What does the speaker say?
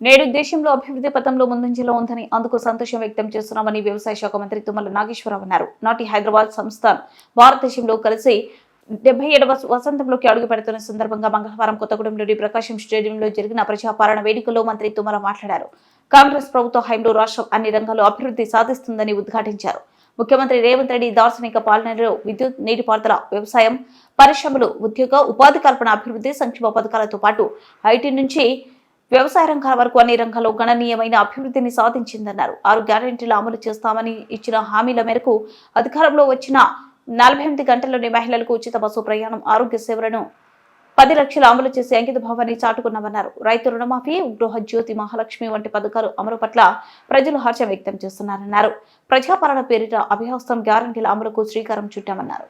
నేడు దేశంలో అభివృద్ధి పథంలో ముందంజలో ఉందని అందుకు సంతోషం వ్యక్తం చేస్తున్నామని వ్యవసాయ శాఖ మంత్రి తుమ్మల నాగేశ్వరరావు అన్నారు. నాటి హైదరాబాద్ సంస్థాన్ భారతదేశంలో కలిసి డెబ్బై ఏడవ వసంతంలోకి అడుగు పెడుతున్న సందర్భంగా మంగళవారం కొత్తగూడెంలోని ప్రకాశం స్టేడియంలో జరిగిన ప్రజాపాలన వేడుకలో మంత్రి తుమ్మల మాట్లాడారు. కాంగ్రెస్ ప్రభుత్వ హయంలో రాష్ట్రం అన్ని రంగాల్లో అభివృద్ధి సాధిస్తుందని ఉద్ఘాటించారు. ముఖ్యమంత్రి రేవంత్ రెడ్డి దార్శనిక పాలనలో విద్యుత్ నీటిపారుదల వ్యవసాయం పరిశ్రమలు ఉద్యోగ ఉపాధి కల్పన అభివృద్ధి సంక్షేమ పథకాలతో పాటు ఐటీ నుంచి వ్యవసాయ రంగాల వరకు అన్ని రంగాల్లో గణనీయమైన అభివృద్ధిని సాధించిందన్నారు. ఆరు గ్యారెంటీలు అమలు చేస్తామని ఇచ్చిన హామీల మేరకు అధికారంలో వచ్చిన నలభై ఎనిమిది గంటల్లోని మహిళలకు ఉచిత బస్సు ప్రయాణం ఆరోగ్య సేవలను పది లక్షలు అమలు చేసి అంకిత భావాన్ని చాటుకున్నామన్నారు. రైతు రుణమాఫీ గృహ జ్యోతి మహాలక్ష్మి వంటి పథకాలు అమలు పట్ల ప్రజలు హర్షం వ్యక్తం చేస్తున్నారన్నారు. ప్రజాపాలన పేరిట అభ్యవస్థం గ్యారంటీల అమలుకు శ్రీకారం చుట్టామన్నారు.